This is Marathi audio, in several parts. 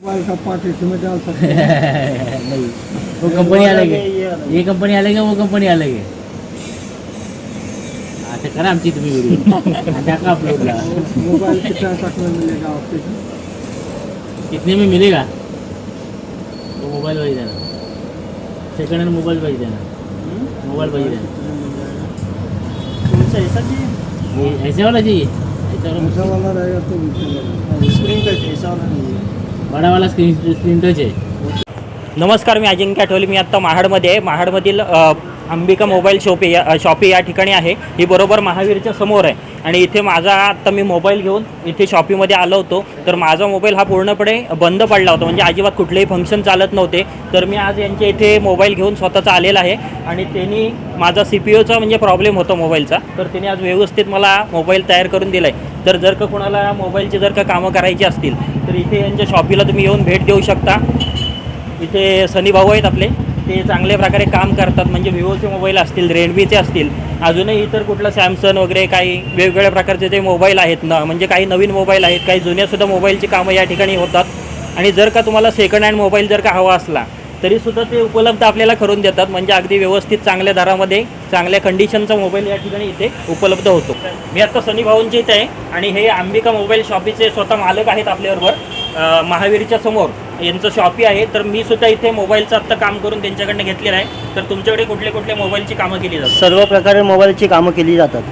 मोबाइल का पार्ट इसमें डाल सकते हैं। नहीं वो कंपनी अलग है ये कंपनी अलग है वो कंपनी अलग है करा आमची तुम्ही व्हिडिओ टाका अपलोडला मोबाइल कितना तक में मिलेगा आपके कितने में मिलेगा? वो मोबाईल पाहिजे देना। सेकंड हँड मोबाईल पाहिजे देना। मोबाईल पाहिजे देना। कौन सा ऐसा चाहिए। ऐसे वाला चाहिए। ऐसा वाला रहेगा तो स्क्रीन टच ऐसा वाला नहीं है। बडावाला स्क्रीन स्क्रीन टच आहे. नमस्कार मी अजिंक्य आठवले. मी आत्ता महाडमध्ये आहे महाडमधील अंबिका मोबाईल शॉपी या शॉपी या ठिकाणी आहे. ही बरोबर महावीरच्या समोर आहे. आणि इथे माझा आत्ता मी मोबाईल घेऊन इथे शॉपीमध्ये आलो होतो. तर माझा मोबाईल हा पूर्णपणे बंद पडला होता. म्हणजे अजिबात कुठलेही फंक्शन चालत नव्हते. तर मी आज यांच्या इथे मोबाईल घेऊन स्वतःचा आलेला आहे. आणि त्यांनी माझा सी पी ओचा म्हणजे प्रॉब्लेम होता मोबाईलचा. तर त्यांनी आज व्यवस्थित मला मोबाईल तयार करून दिला आहे तर जर का कोणाला मोबाईलचे जर का कामं करायची असतील तर इथे यांच्या शॉपीला तुम्ही येऊन भेट देऊ शकता. इथे सनी भाऊ आहेत आपले. ते चांगल्या प्रकारे काम करतात म्हणजे विवोचे मोबाईल असतील रेडमीचे असतील अजूनही इतर कुठलं सॅमसंग वगैरे काही वेगवेगळ्या प्रकारचे जे मोबाईल आहेत ना म्हणजे काही नवीन मोबाईल आहेत काही जुन्यासुद्धा मोबाईलची कामं या ठिकाणी होतात. आणि जर का तुम्हाला सेकंड हँड मोबाईल जर का हवा असला तरीसुद्धा ते उपलब्ध आपल्याला करून देतात म्हणजे अगदी व्यवस्थित चांगल्या दरामध्ये चांगल्या कंडिशनचा मोबाईल या ठिकाणी इथे उपलब्ध होतो. मी आता सनी भाऊंचे इथे आहे आणि हे अंबिका मोबाईल शॉपीचे स्वतः मालक आहेत आपल्याबरोबर महावीरच्या समोर. यांचं शॉपी आहे तर मी सुद्धा इथे मोबाईलचं आत्ता काम करून त्यांच्याकडनं घेतलेलं आहे. तर तुमच्याकडे कुठले कुठले मोबाईलची कामं केली जातात? सर्व प्रकारे मोबाईलची कामं केली जातात.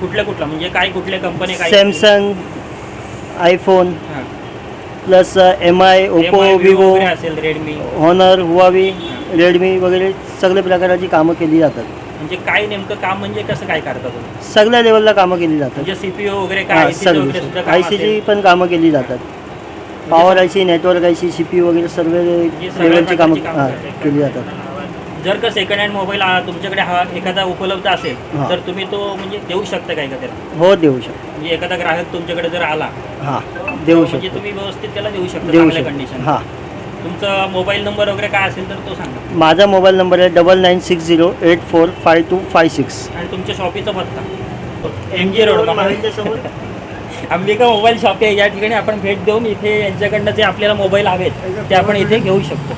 कुठल्या कुठलं म्हणजे काय कुठल्या कंपनी काय सॅमसंग आयफोन हां. Plus M I Oppo MI, Vivo वगैरे असेल रेडमी हॉनर हुवावी रेडमी वगैरे सगळ्या प्रकाराची कामं केली जातात. म्हणजे काय नेमकं काम म्हणजे कसं काय करता तुम्ही? सगळ्या लेवलला कामं केली जातात. म्हणजे सीपीओ वगैरे काय IC चं वगैरे सुद्धा सगळी काम आय सीची असेल? पण कामं केली जातात. Power I C network I C C P वगैरे सर्व लेवलची कामं हां. केली जातात. जर का सेकंड हँड मोबाईल तुमच्याकडे हा एखादा उपलब्ध असेल हां. तर तुम्ही तो म्हणजे देऊ शकता काय का त्याला हो देऊ शकतो. म्हणजे एखादा ग्राहक तुमच्याकडे जर आला हां देऊ म्हणजे शकतो. तुम्ही व्यवस्थित त्याला देऊ शकता देऊ चांगल्या शकतो. कंडिशन हां. तुमचा मोबाईल नंबर वगैरे काय असेल तर तो सांगा. माझा मोबाईल नंबर आहे double nine six zero eight four five two five six आणि तुमच्या शॉपीचा पत्ता एम जी रोड समोर? अंबिका मोबाईल शॉप आहे या ठिकाणी आपण भेट देऊन इथे यांच्याकडनं जे आपल्याला मोबाईल हवेत ते आपण इथे घेऊ शकतो.